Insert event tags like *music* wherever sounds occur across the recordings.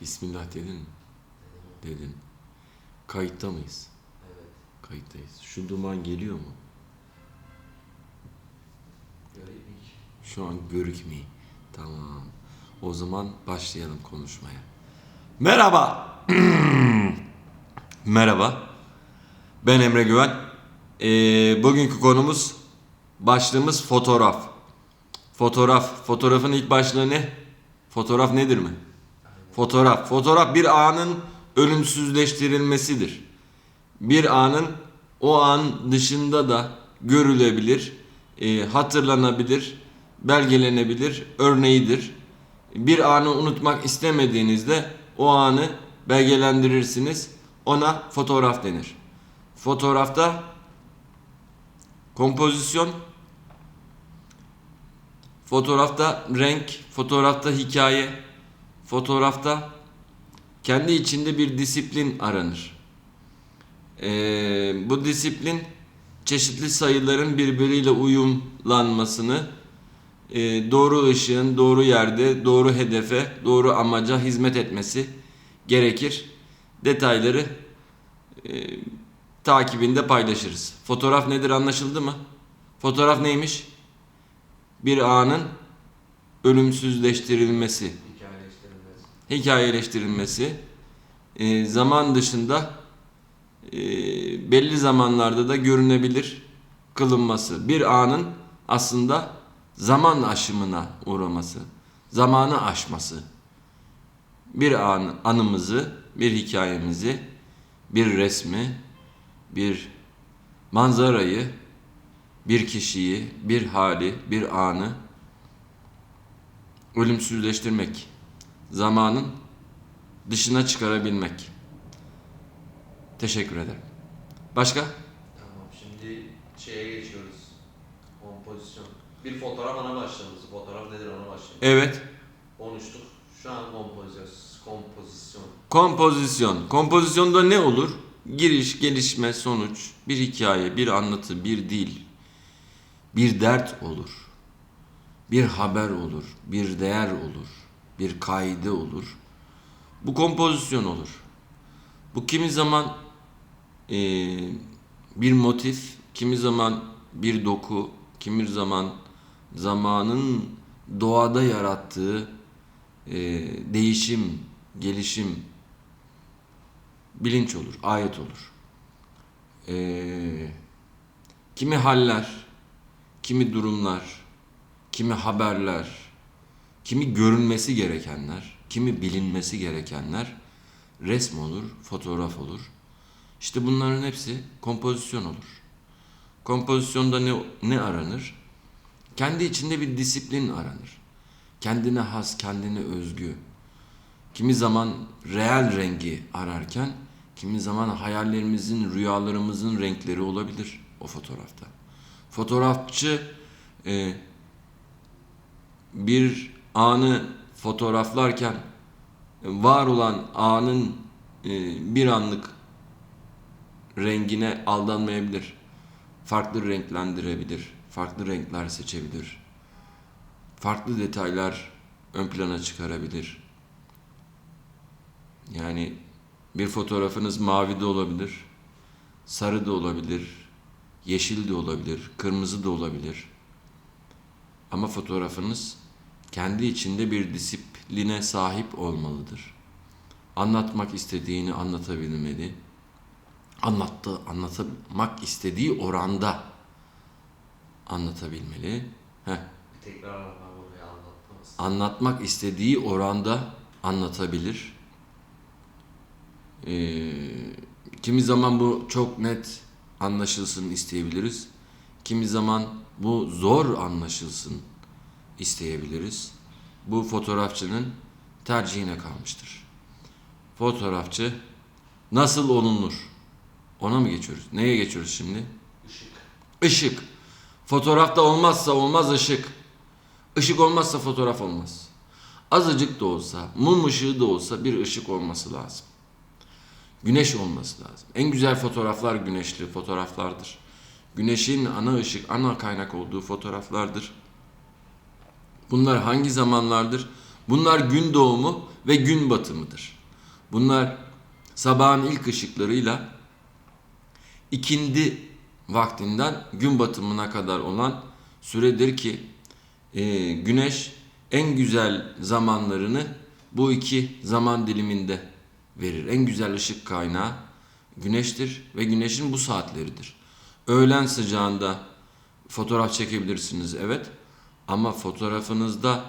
Bismillah dedin mi? Dedin. Kayıtta mıyız? Evet. Kayıttayız. Şu duman geliyor mu? Göreyim Şu an görükmeyi. Tamam. O zaman başlayalım konuşmaya. Merhaba. *clears throat* Merhaba. Ben Emre Güven. Ee, bugünkü konumuz başlığımız fotoğraf. Fotoğraf. Fotoğrafın ilk başlığı ne? Fotoğraf nedir mi? Fotoğraf. Fotoğraf bir anın ölümsüzleştirilmesidir. Bir anın o an dışında da görülebilir, e, hatırlanabilir, belgelenebilir örneğidir. Bir anı unutmak istemediğinizde o anı belgelendirirsiniz. Ona fotoğraf denir. Fotoğrafta kompozisyon, fotoğrafta renk, fotoğrafta hikaye, fotoğrafta kendi içinde bir disiplin aranır. Ee, bu disiplin çeşitli sayıların birbiriyle uyumlanmasını, e, doğru ışığın doğru yerde, doğru hedefe, doğru amaca hizmet etmesi gerekir. Detayları e, takibinde paylaşırız. Fotoğraf nedir anlaşıldı mı? Fotoğraf neymiş? Bir anın ölümsüzleştirilmesi Hikayeleştirilmez. hikayeleştirilmesi e, zaman dışında e, belli zamanlarda da görünebilir kılınması. Bir anın aslında zaman aşımına uğraması, zamanı aşması. Bir an, anımızı, bir hikayemizi, bir resmi, bir manzarayı, bir kişiyi, bir hali, bir anı ölümsüzleştirmek zamanın dışına çıkarabilmek. Teşekkür ederim. Başka? Tamam şimdi şeye geçiyoruz. Kompozisyon. Bir fotoğraf ana başlığımız. Fotoğraf nedir ana başlığımız? Evet. Konuştuk. Şu an kompozisyon. Kompozisyon. Kompozisyon. Kompozisyonda ne olur? Giriş, gelişme, sonuç, bir hikaye, bir anlatı, bir dil, bir dert olur. Bir haber olur, bir değer olur, bir kaide olur. Bu kompozisyon olur. Bu kimi zaman eee, bir motif, kimi zaman bir doku, kimi zaman zamanın doğada yarattığı eee, değişim, gelişim, bilinç olur, ayet olur. Eee, kimi haller, kimi durumlar, kimi haberler, kimi görünmesi gerekenler, kimi bilinmesi gerekenler resm olur, fotoğraf olur. İşte bunların hepsi kompozisyon olur. Kompozisyonda ne, ne aranır? Kendi içinde bir disiplin aranır. Kendine has, kendine özgü. Kimi zaman reel rengi ararken, kimi zaman hayallerimizin, rüyalarımızın renkleri olabilir o fotoğrafta. Fotoğrafçı e, bir anı fotoğraflarken var olan anın e, bir anlık rengine aldanmayabilir. Farklı renklendirebilir. Farklı renkler seçebilir. Farklı detaylar ön plana çıkarabilir. Yani bir fotoğrafınız mavi de olabilir, sarı da olabilir, yeşil de olabilir, kırmızı da olabilir. Ama fotoğrafınız kendi içinde bir disipline sahip olmalıdır. Anlatmak istediğini anlatabilmeli. Anlattı, anlatmak istediği oranda anlatabilmeli. Heh, tekrar anlatmamız. anlatmak istediği oranda anlatabilir. Ee, kimi zaman bu çok net anlaşılsın isteyebiliriz. Kimi zaman bu zor anlaşılsın isteyebiliriz. Bu fotoğrafçının tercihine kalmıştır. Fotoğrafçı nasıl olunur? Ona mı geçiyoruz? Neye geçiyoruz şimdi? Işık. Işık. Fotoğrafta olmazsa olmaz ışık. Işık olmazsa fotoğraf olmaz. Azıcık da olsa, mum ışığı da olsa bir ışık olması lazım. Güneş olması lazım. En güzel fotoğraflar güneşli fotoğraflardır. Güneşin ana ışık, ana kaynak olduğu fotoğraflardır. Bunlar hangi zamanlardır? Bunlar gün doğumu ve gün batımıdır. Bunlar sabahın ilk ışıklarıyla ikindi vaktinden gün batımına kadar olan süredir ki e, güneş en güzel zamanlarını bu iki zaman diliminde verir. En güzel ışık kaynağı güneştir ve güneşin bu saatleridir. Öğlen sıcağında fotoğraf çekebilirsiniz evet ama fotoğrafınızda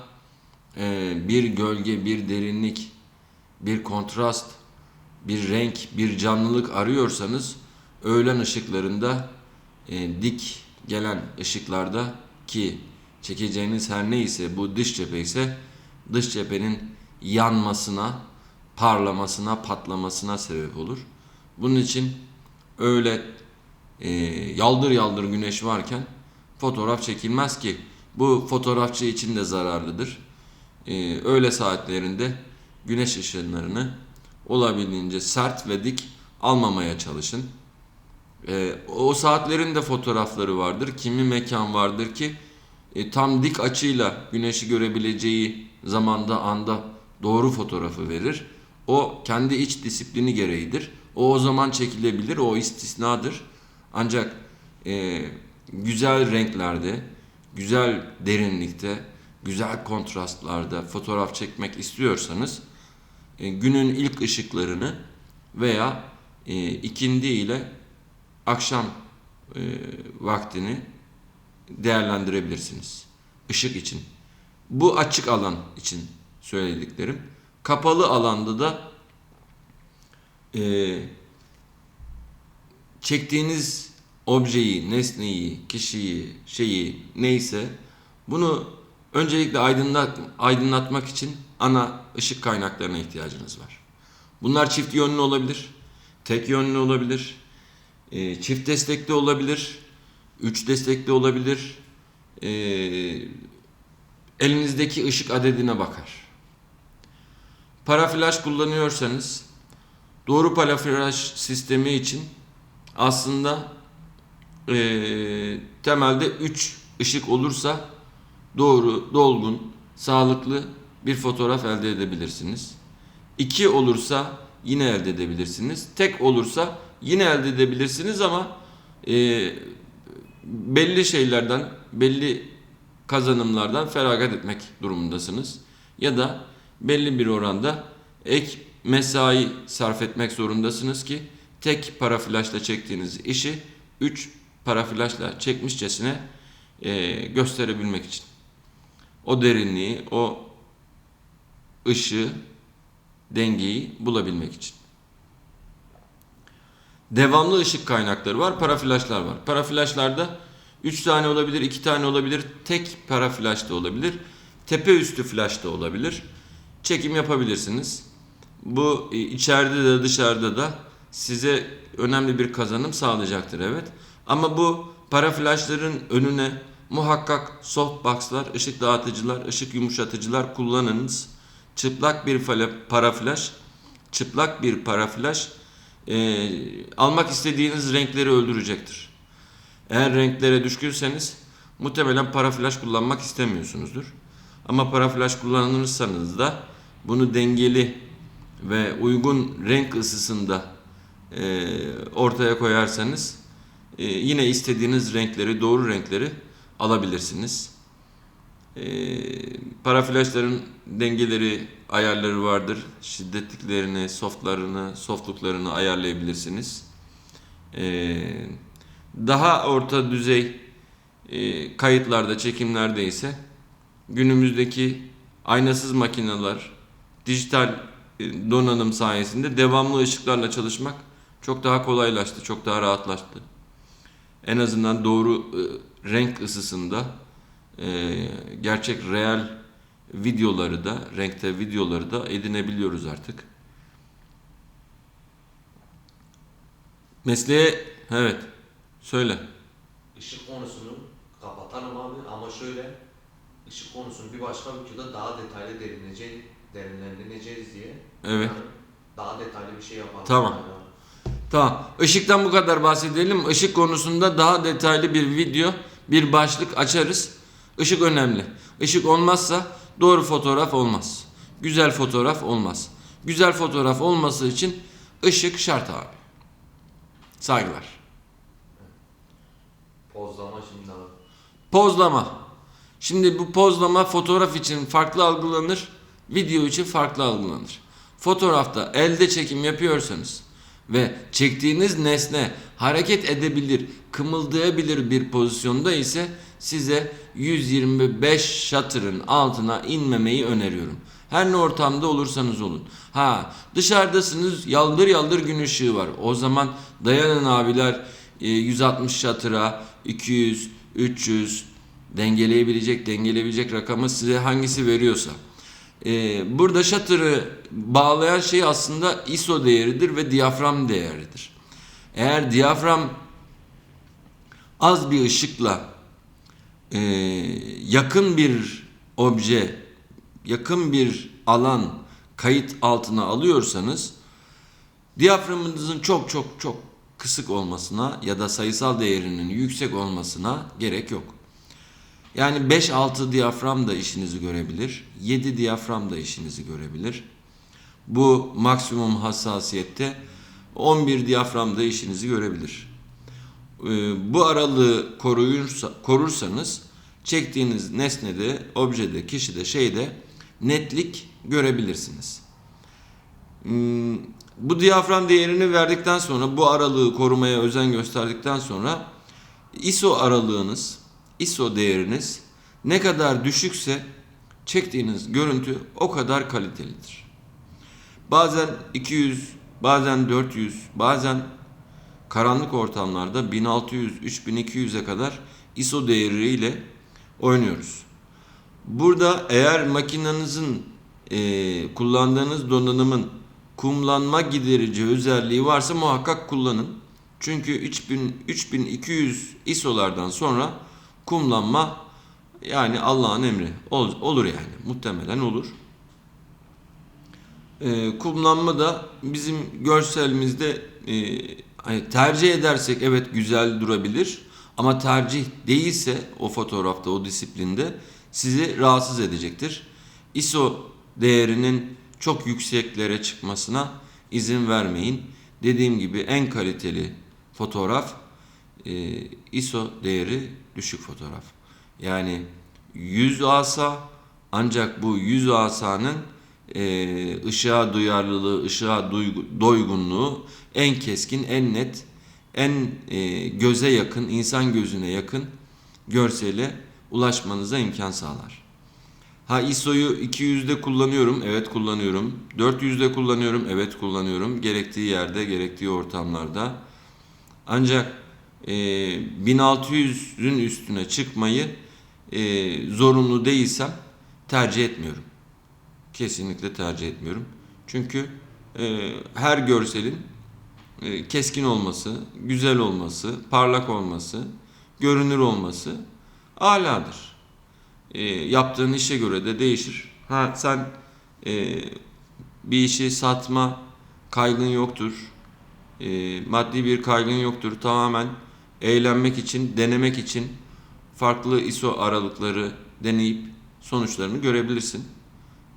e, bir gölge, bir derinlik, bir kontrast, bir renk, bir canlılık arıyorsanız öğlen ışıklarında e, dik gelen ışıklarda ki çekeceğiniz her neyse bu dış cephe ise dış cephenin yanmasına, parlamasına, patlamasına sebep olur. Bunun için öyle e, yaldır yaldır güneş varken fotoğraf çekilmez ki. Bu fotoğrafçı için de zararlıdır. E, öğle saatlerinde güneş ışınlarını olabildiğince sert ve dik almamaya çalışın. E, o saatlerin de fotoğrafları vardır. Kimi mekan vardır ki e, tam dik açıyla güneşi görebileceği zamanda anda doğru fotoğrafı verir. O kendi iç disiplini gereğidir. O o zaman çekilebilir, o istisnadır. Ancak e, güzel renklerde, güzel derinlikte, güzel kontrastlarda fotoğraf çekmek istiyorsanız e, günün ilk ışıklarını veya e, ikindi ile akşam e, vaktini değerlendirebilirsiniz. Işık için. Bu açık alan için söylediklerim. Kapalı alanda da e, çektiğiniz objeyi, nesneyi, kişiyi, şeyi neyse bunu öncelikle aydınlat, aydınlatmak için ana ışık kaynaklarına ihtiyacınız var. Bunlar çift yönlü olabilir, tek yönlü olabilir, e, çift destekli olabilir, üç destekli olabilir. E, elinizdeki ışık adedine bakar. Para flash kullanıyorsanız doğru para flash sistemi için aslında e, temelde 3 ışık olursa doğru, dolgun, sağlıklı bir fotoğraf elde edebilirsiniz. 2 olursa yine elde edebilirsiniz. Tek olursa yine elde edebilirsiniz ama e, belli şeylerden, belli kazanımlardan feragat etmek durumundasınız. Ya da belli bir oranda ek mesai sarf etmek zorundasınız ki tek para flaşla çektiğiniz işi 3 para flaşla çekmişçesine e, gösterebilmek için. O derinliği, o ışığı, dengeyi bulabilmek için. Devamlı ışık kaynakları var, para flaşlar var. Para flaşlarda 3 tane olabilir, 2 tane olabilir, tek para flash da olabilir, tepe üstü flash da olabilir. Çekim yapabilirsiniz. Bu e, içeride de dışarıda da size önemli bir kazanım sağlayacaktır evet. Ama bu para flashların önüne muhakkak softboxlar, ışık dağıtıcılar, ışık yumuşatıcılar kullanınız. Çıplak bir para flash, çıplak bir para flash e, almak istediğiniz renkleri öldürecektir. Eğer renklere düşkünseniz muhtemelen para flash kullanmak istemiyorsunuzdur. Ama para flash kullanırsanız da bunu dengeli ve uygun renk ısısında e, ortaya koyarsanız e, yine istediğiniz renkleri, doğru renkleri alabilirsiniz. E, para flashların dengeleri, ayarları vardır. Şiddetliklerini, softlarını, softluklarını ayarlayabilirsiniz. E, daha orta düzey e, kayıtlarda, çekimlerde ise günümüzdeki aynasız makineler, dijital e, donanım sayesinde devamlı ışıklarla çalışmak çok daha kolaylaştı, çok daha rahatlaştı. En azından doğru e, renk ısısında e, gerçek real videoları da, renkte videoları da edinebiliyoruz artık. Mesleğe, evet, söyle. Işık konusunu kapatalım abi ama şöyle ışık konusunu bir başka videoda daha detaylı derinleyeceğiz, derinlendireceğiz diye. Evet. Yani daha detaylı bir şey yapalım. Tamam. Tamam. Işıktan bu kadar bahsedelim. Işık konusunda daha detaylı bir video, bir başlık açarız. Işık önemli. Işık olmazsa doğru fotoğraf olmaz. güzel fotoğraf olmaz. Güzel fotoğraf olması için ışık şart abi. Saygılar. Pozlama şimdi abi. Pozlama. Şimdi bu pozlama fotoğraf için farklı algılanır, video için farklı algılanır. Fotoğrafta elde çekim yapıyorsanız ve çektiğiniz nesne hareket edebilir, kımıldayabilir bir pozisyonda ise size 125 shutter'ın altına inmemeyi öneriyorum. Her ne ortamda olursanız olun. Ha dışarıdasınız yaldır yaldır gün ışığı var. O zaman dayanın abiler e, 160 shutter'a 200, 300 dengeleyebilecek dengeleyebilecek rakamı size hangisi veriyorsa. Ee, burada shutter'ı bağlayan şey aslında ISO değeridir ve diyafram değeridir. Eğer diyafram az bir ışıkla e, yakın bir obje, yakın bir alan kayıt altına alıyorsanız diyaframınızın çok çok çok kısık olmasına ya da sayısal değerinin yüksek olmasına gerek yok. Yani 5-6 diyafram da işinizi görebilir. 7 diyafram da işinizi görebilir. Bu maksimum hassasiyette 11 diyafram da işinizi görebilir. Ee, Bu aralığı koruyursa, korursanız çektiğiniz nesnede, objede, kişide, şeyde netlik görebilirsiniz. Hmm, Bu diyafram değerini verdikten sonra bu aralığı korumaya özen gösterdikten sonra ISO aralığınız, ISO değeriniz ne kadar düşükse çektiğiniz görüntü o kadar kalitelidir. Bazen 200, bazen 400, bazen karanlık ortamlarda 1600-3200'e kadar ISO değeriyle oynuyoruz. Burada eğer makinenizin e, kullandığınız donanımın kumlanma giderici özelliği varsa muhakkak kullanın. Çünkü 3000 3200 ISO'lardan sonra kumlanma yani Allah'ın emri Ol- olur yani muhtemelen olur. Ee, kumlanma da bizim görselimizde e, hani tercih edersek evet güzel durabilir ama tercih değilse o fotoğrafta o disiplinde sizi rahatsız edecektir. ISO değerinin çok yükseklere çıkmasına izin vermeyin. Dediğim gibi en kaliteli fotoğraf e, ISO değeri düşük fotoğraf. Yani 100 asa ancak bu 100 asanın e, ışığa duyarlılığı, ışığa duygu, doygunluğu en keskin, en net, en e, göze yakın, insan gözüne yakın görsele ulaşmanıza imkan sağlar. Ha ISO'yu 200'de kullanıyorum. Evet kullanıyorum. 400'de kullanıyorum. Evet kullanıyorum. Gerektiği yerde, gerektiği ortamlarda. Ancak e, 1600'ün üstüne çıkmayı e, zorunlu değilsem tercih etmiyorum. Kesinlikle tercih etmiyorum. Çünkü e, her görselin e, keskin olması, güzel olması, parlak olması, görünür olması aladır. Yaptığın işe göre de değişir. Ha sen bir işi satma kaygın yoktur. Maddi bir kaygın yoktur. Tamamen eğlenmek için, denemek için farklı ISO aralıkları deneyip sonuçlarını görebilirsin.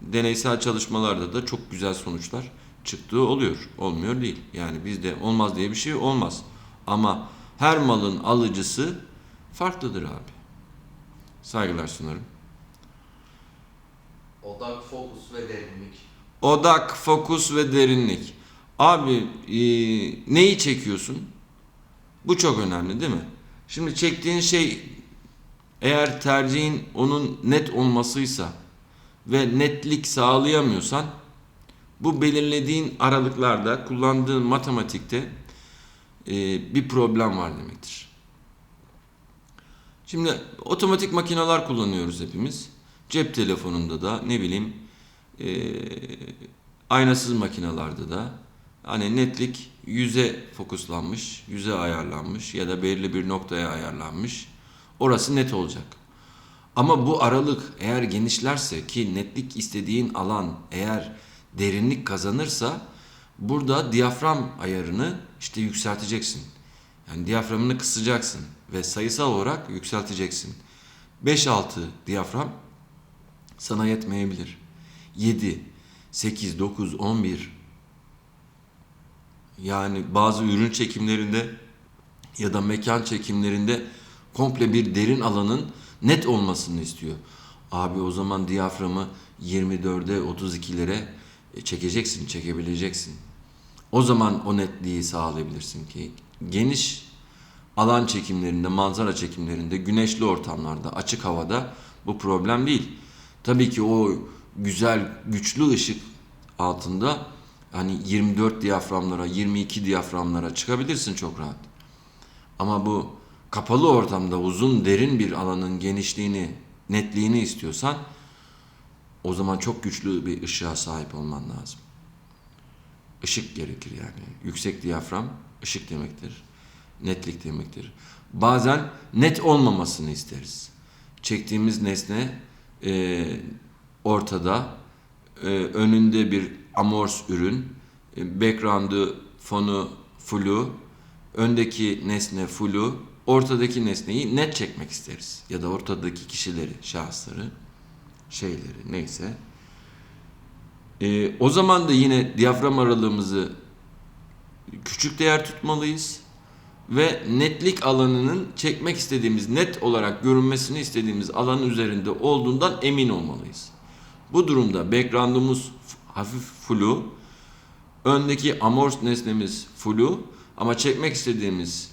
Deneysel çalışmalarda da çok güzel sonuçlar çıktığı oluyor. Olmuyor değil. Yani bizde olmaz diye bir şey olmaz. Ama her malın alıcısı farklıdır abi. Saygılar sunarım. Odak, fokus ve derinlik. Odak, fokus ve derinlik. Abi e, neyi çekiyorsun? Bu çok önemli değil mi? Şimdi çektiğin şey eğer tercihin onun net olmasıysa ve netlik sağlayamıyorsan bu belirlediğin aralıklarda kullandığın matematikte e, bir problem var demektir. Şimdi otomatik makineler kullanıyoruz hepimiz. Cep telefonunda da ne bileyim e, aynasız makinalarda da hani netlik yüze fokuslanmış, yüze ayarlanmış ya da belirli bir noktaya ayarlanmış. Orası net olacak. Ama bu aralık eğer genişlerse ki netlik istediğin alan eğer derinlik kazanırsa burada diyafram ayarını işte yükselteceksin. Yani diyaframını kısacaksın ve sayısal olarak yükselteceksin. 5-6 diyafram sana yetmeyebilir. 7 8, 9, 11. Yani bazı ürün çekimlerinde ya da mekan çekimlerinde komple bir derin alanın net olmasını istiyor. Abi o zaman diyaframı 24'e 32'lere e, çekeceksin, çekebileceksin. O zaman o netliği sağlayabilirsin ki geniş alan çekimlerinde, manzara çekimlerinde, güneşli ortamlarda, açık havada bu problem değil. Tabii ki o güzel, güçlü ışık altında hani 24 diyaframlara, 22 diyaframlara çıkabilirsin çok rahat. Ama bu kapalı ortamda uzun, derin bir alanın genişliğini, netliğini istiyorsan o zaman çok güçlü bir ışığa sahip olman lazım. Işık gerekir yani. Yüksek diyafram ışık demektir. Netlik demektir. Bazen net olmamasını isteriz. Çektiğimiz nesne e, ortada, e, önünde bir amors ürün, e, background'ı, fonu flu, öndeki nesne flu, ortadaki nesneyi net çekmek isteriz. Ya da ortadaki kişileri, şahısları, şeyleri neyse. E, o zaman da yine diyafram aralığımızı küçük değer tutmalıyız ve netlik alanının çekmek istediğimiz, net olarak görünmesini istediğimiz alanın üzerinde olduğundan emin olmalıyız. Bu durumda background'umuz hafif flu, öndeki amors nesnemiz flu ama çekmek istediğimiz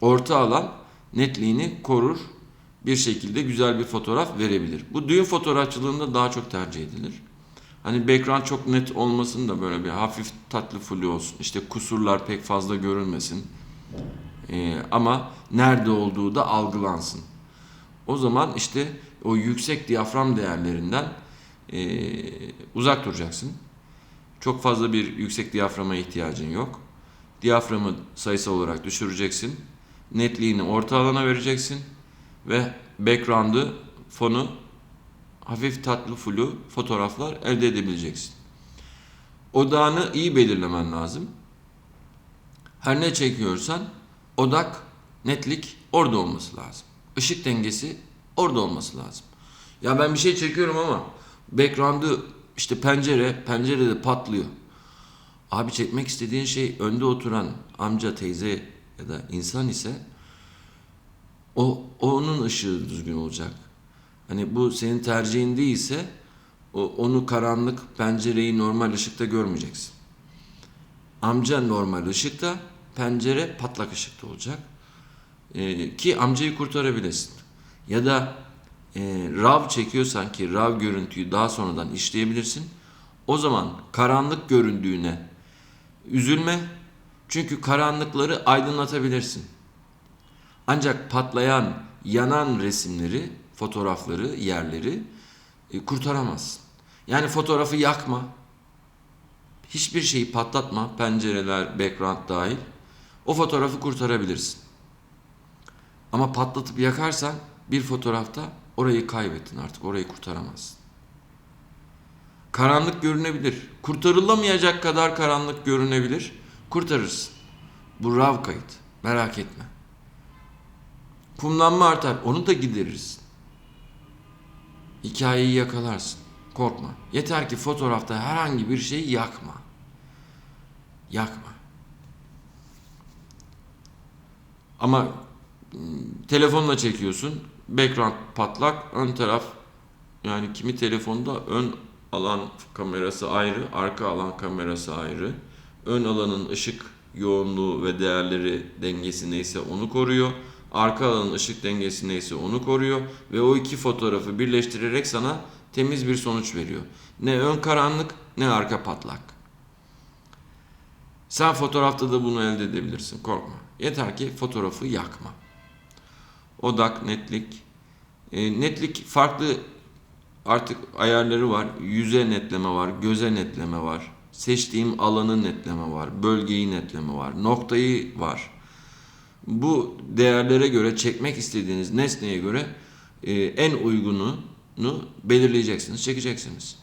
orta alan netliğini korur, bir şekilde güzel bir fotoğraf verebilir. Bu düğün fotoğrafçılığında daha çok tercih edilir. Hani background çok net olmasın da böyle bir hafif tatlı flu olsun. İşte kusurlar pek fazla görünmesin. Ee, ama nerede olduğu da algılansın. O zaman işte o yüksek diyafram değerlerinden ee, uzak duracaksın. Çok fazla bir yüksek diyaframa ihtiyacın yok. Diyaframı sayısal olarak düşüreceksin. Netliğini orta alana vereceksin. Ve background'ı, fonu hafif tatlı flu fotoğraflar elde edebileceksin. Odağını iyi belirlemen lazım. Her ne çekiyorsan odak, netlik orada olması lazım. Işık dengesi orada olması lazım. Ya ben bir şey çekiyorum ama background'ı işte pencere, pencerede patlıyor. Abi çekmek istediğin şey önde oturan amca, teyze ya da insan ise o onun ışığı düzgün olacak. Hani bu senin tercihin değilse o, onu karanlık pencereyi normal ışıkta görmeyeceksin. Amca normal ışıkta, pencere patlak ışıkta olacak. Ee, ki amcayı kurtarabilesin. Ya da e, RAW çekiyorsan ki RAW görüntüyü daha sonradan işleyebilirsin. O zaman karanlık göründüğüne üzülme. Çünkü karanlıkları aydınlatabilirsin. Ancak patlayan, yanan resimleri, fotoğrafları, yerleri e, kurtaramazsın. Yani fotoğrafı yakma. Hiçbir şeyi patlatma, pencereler, background dahil. O fotoğrafı kurtarabilirsin. Ama patlatıp yakarsan bir fotoğrafta orayı kaybettin artık, orayı kurtaramazsın. Karanlık görünebilir. Kurtarılamayacak kadar karanlık görünebilir. Kurtarırsın. Bu RAW kayıt. Merak etme. Kumlanma artar. Onu da giderirsin. Hikayeyi yakalarsın. Korkma. Yeter ki fotoğrafta herhangi bir şeyi yakma. Yakma. Ama m, telefonla çekiyorsun. Background patlak. Ön taraf yani kimi telefonda ön alan kamerası ayrı, arka alan kamerası ayrı. Ön alanın ışık yoğunluğu ve değerleri dengesi neyse onu koruyor. Arka alanın ışık dengesi neyse onu koruyor ve o iki fotoğrafı birleştirerek sana temiz bir sonuç veriyor. Ne ön karanlık ne arka patlak. Sen fotoğrafta da bunu elde edebilirsin. Korkma. Yeter ki fotoğrafı yakma. Odak, netlik. E, netlik farklı artık ayarları var. Yüze netleme var, göze netleme var. Seçtiğim alanı netleme var, bölgeyi netleme var, noktayı var. Bu değerlere göre çekmek istediğiniz nesneye göre e, en uygununu belirleyeceksiniz, çekeceksiniz.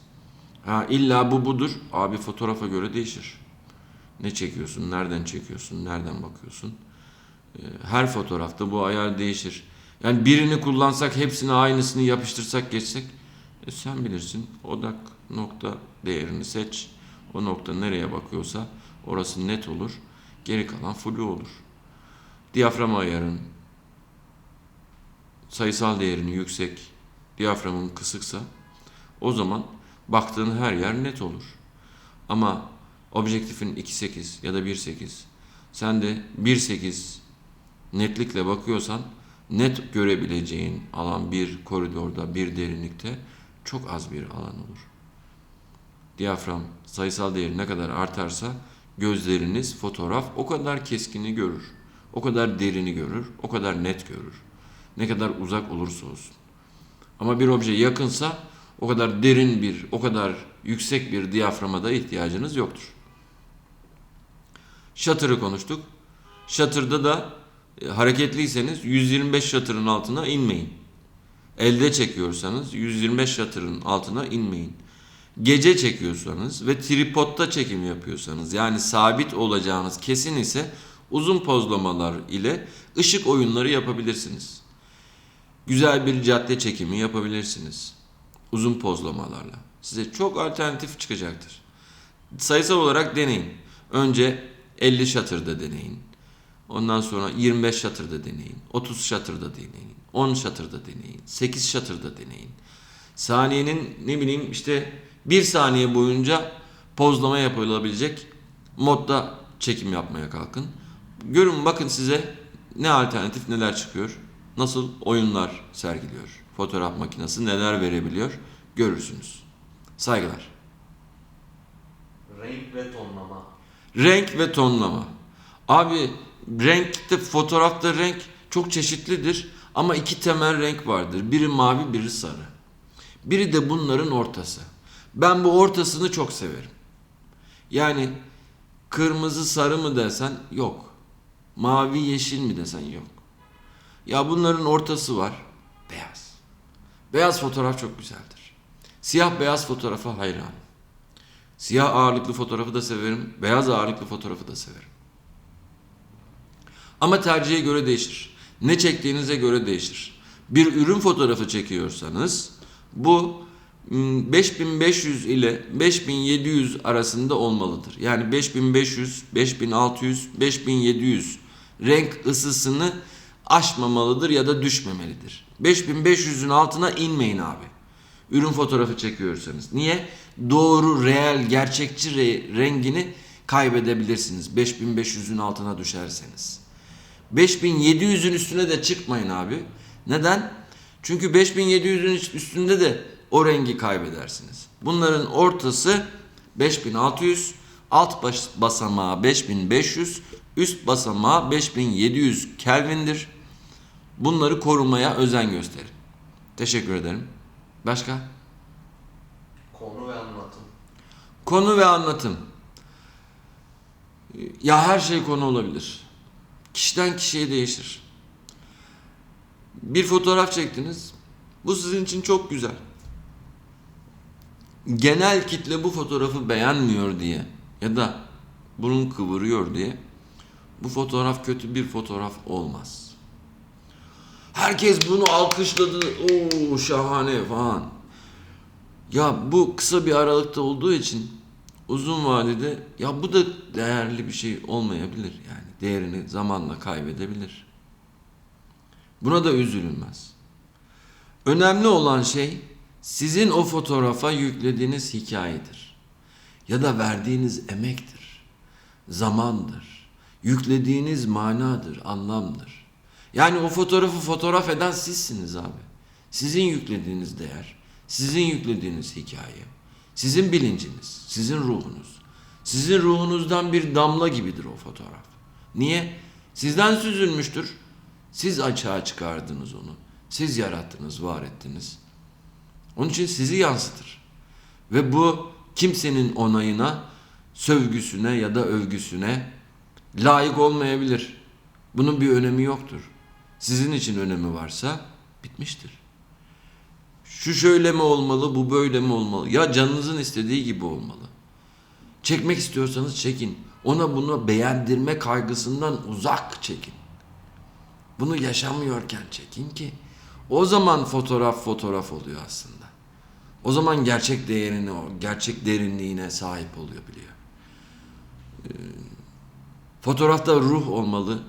Ha illa bu budur. Abi fotoğrafa göre değişir. Ne çekiyorsun, nereden çekiyorsun, nereden bakıyorsun. E, her fotoğrafta bu ayar değişir. Yani birini kullansak hepsine aynısını yapıştırsak geçsek e, sen bilirsin. Odak nokta değerini seç. O nokta nereye bakıyorsa orası net olur. Geri kalan flu olur. Diyafram ayarın sayısal değerini yüksek, diyaframın kısıksa o zaman baktığın her yer net olur. Ama objektifin 2.8 ya da 1.8 sen de 1.8 netlikle bakıyorsan net görebileceğin alan bir koridorda, bir derinlikte çok az bir alan olur. Diyafram sayısal değeri ne kadar artarsa gözleriniz fotoğraf o kadar keskini görür. O kadar derini görür, o kadar net görür. Ne kadar uzak olursa olsun. Ama bir obje yakınsa o kadar derin bir, o kadar yüksek bir diyaframa da ihtiyacınız yoktur. Shutter'ı konuştuk. Shutter'da da hareketliyseniz 125 shutter'ın altına inmeyin. Elde çekiyorsanız 125 shutter'ın altına inmeyin. Gece çekiyorsanız ve tripodta çekim yapıyorsanız yani sabit olacağınız kesin ise uzun pozlamalar ile ışık oyunları yapabilirsiniz. Güzel bir cadde çekimi yapabilirsiniz. Uzun pozlamalarla. Size çok alternatif çıkacaktır. Sayısal olarak deneyin. Önce 50 shutter'da deneyin. Ondan sonra 25 shutter'da deneyin. 30 shutter'da deneyin. 10 shutter'da deneyin. 8 shutter'da deneyin. Saniyenin ne bileyim işte bir saniye boyunca pozlama yapılabilecek modda çekim yapmaya kalkın. Görün bakın size ne alternatif neler çıkıyor. Nasıl oyunlar sergiliyor. Fotoğraf makinesi neler verebiliyor görürsünüz. Saygılar. Renk ve tonlama. Renk ve tonlama. Abi renkte fotoğrafta renk çok çeşitlidir ama iki temel renk vardır. Biri mavi, biri sarı. Biri de bunların ortası. Ben bu ortasını çok severim. Yani kırmızı sarı mı desen yok. Mavi yeşil mi desen yok. Ya bunların ortası var. Beyaz. Beyaz fotoğraf çok güzeldir. Siyah beyaz fotoğrafa hayranım. Siyah ağırlıklı fotoğrafı da severim. Beyaz ağırlıklı fotoğrafı da severim. Ama tercihe göre değişir. Ne çektiğinize göre değişir. Bir ürün fotoğrafı çekiyorsanız bu mm, 5500 ile 5700 arasında olmalıdır. Yani 5500, 5600, 5700 renk ısısını aşmamalıdır ya da düşmemelidir. 5500'ün altına inmeyin abi. Ürün fotoğrafı çekiyorsanız. Niye? Doğru, reel, gerçekçi re- rengini kaybedebilirsiniz. 5500'ün altına düşerseniz. 5700'ün üstüne de çıkmayın abi. Neden? Çünkü 5700'ün üstünde de o rengi kaybedersiniz. Bunların ortası 5600, alt baş basamağı 5500, üst basamağı 5700 Kelvin'dir. Bunları korumaya özen gösterin. Teşekkür ederim. Başka? Konu ve anlatım. Konu ve anlatım. Ya her şey konu olabilir. Kişiden kişiye değişir. Bir fotoğraf çektiniz. Bu sizin için çok güzel. Genel kitle bu fotoğrafı beğenmiyor diye ya da burun kıvırıyor diye bu fotoğraf kötü bir fotoğraf olmaz. Herkes bunu alkışladı. Oo şahane falan. Ya bu kısa bir aralıkta olduğu için uzun vadede ya bu da değerli bir şey olmayabilir yani. Değerini zamanla kaybedebilir. Buna da üzülünmez. Önemli olan şey sizin o fotoğrafa yüklediğiniz hikayedir. Ya da verdiğiniz emektir. Zamandır. Yüklediğiniz manadır, anlamdır. Yani o fotoğrafı fotoğraf eden sizsiniz abi. Sizin yüklediğiniz değer, sizin yüklediğiniz hikaye, sizin bilinciniz, sizin ruhunuz. Sizin ruhunuzdan bir damla gibidir o fotoğraf. Niye? Sizden süzülmüştür. Siz açığa çıkardınız onu. Siz yarattınız, var ettiniz. Onun için sizi yansıtır. Ve bu kimsenin onayına, sövgüsüne ya da övgüsüne layık olmayabilir. Bunun bir önemi yoktur. Sizin için önemi varsa bitmiştir. Şu şöyle mi olmalı, bu böyle mi olmalı? Ya canınızın istediği gibi olmalı. Çekmek istiyorsanız çekin. Ona bunu beğendirme kaygısından uzak çekin. Bunu yaşamıyorken çekin ki o zaman fotoğraf fotoğraf oluyor aslında. O zaman gerçek değerini, o gerçek derinliğine sahip oluyor biliyor. Ee, fotoğrafta ruh olmalı.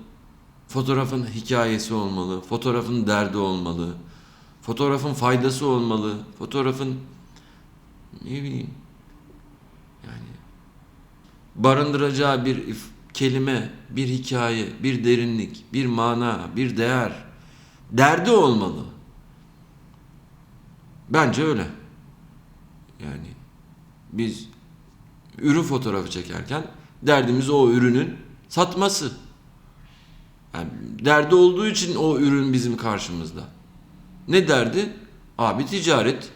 Fotoğrafın hikayesi olmalı. Fotoğrafın derdi olmalı. Fotoğrafın faydası olmalı. Fotoğrafın ne bileyim barındıracağı bir kelime, bir hikaye, bir derinlik, bir mana, bir değer, derdi olmalı. Bence öyle. Yani biz ürün fotoğrafı çekerken derdimiz o ürünün satması. Yani derdi olduğu için o ürün bizim karşımızda. Ne derdi? Abi ticaret.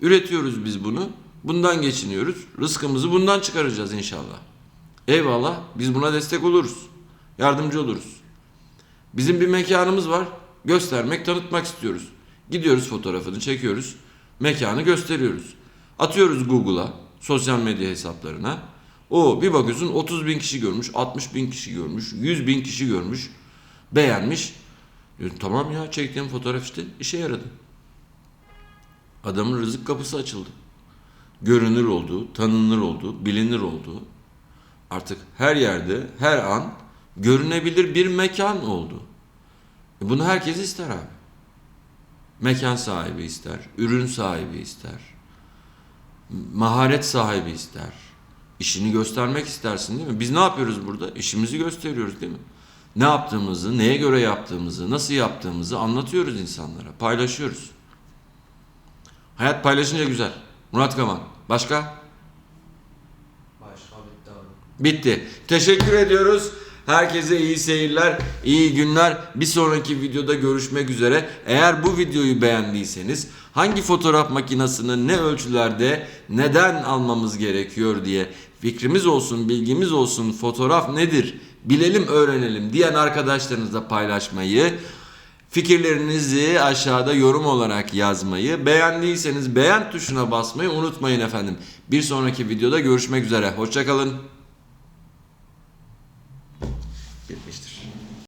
Üretiyoruz biz bunu. Bundan geçiniyoruz. Rızkımızı bundan çıkaracağız inşallah. Eyvallah. Biz buna destek oluruz. Yardımcı oluruz. Bizim bir mekanımız var. Göstermek, tanıtmak istiyoruz. Gidiyoruz fotoğrafını çekiyoruz. Mekanı gösteriyoruz. Atıyoruz Google'a, sosyal medya hesaplarına. O bir bakıyorsun 30 bin kişi görmüş, 60 bin kişi görmüş, 100 bin kişi görmüş, beğenmiş. Diyor, tamam ya çektiğim fotoğraf işte işe yaradı. Adamın rızık kapısı açıldı. Görünür oldu, tanınır oldu, bilinir oldu. Artık her yerde, her an görünebilir bir mekan oldu. E Bunu herkes ister abi. Mekan sahibi ister, ürün sahibi ister, maharet sahibi ister. İşini göstermek istersin değil mi? Biz ne yapıyoruz burada? İşimizi gösteriyoruz değil mi? Ne yaptığımızı, neye göre yaptığımızı, nasıl yaptığımızı anlatıyoruz insanlara, paylaşıyoruz. Hayat paylaşınca güzel. Murat Kaman. Başka? Başka bitti. Teşekkür ediyoruz. Herkese iyi seyirler, iyi günler. Bir sonraki videoda görüşmek üzere. Eğer bu videoyu beğendiyseniz hangi fotoğraf makinesini ne ölçülerde neden almamız gerekiyor diye fikrimiz olsun, bilgimiz olsun, fotoğraf nedir bilelim, öğrenelim diyen arkadaşlarınızla paylaşmayı, fikirlerinizi aşağıda yorum olarak yazmayı, beğendiyseniz beğen tuşuna basmayı unutmayın efendim. Bir sonraki videoda görüşmek üzere. Hoşçakalın.